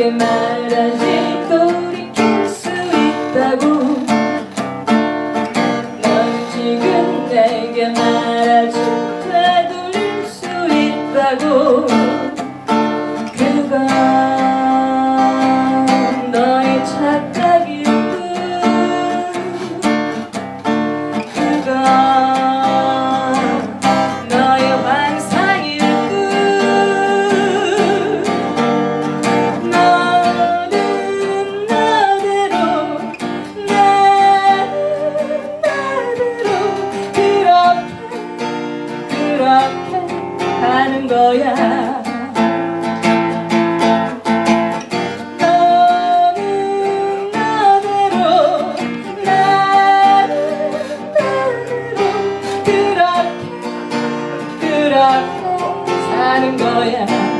que maravilha. 그렇게 가는 거야. 너는 너대로 나는 나대로 그렇게 그렇게 사는 거야.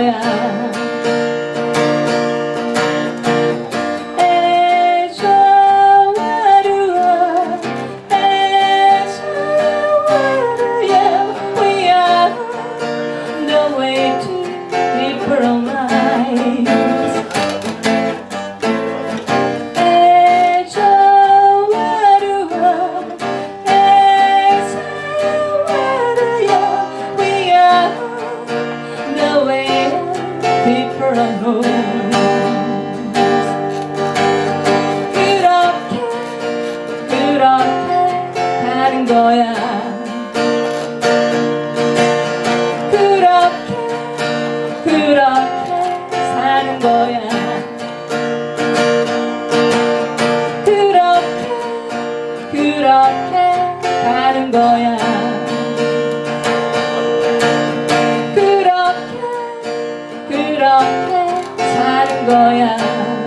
fire. 알아요 그렇게 그렇게 가는 거야. 그렇게 그렇게 가는 거야. 그렇게 사는 거야.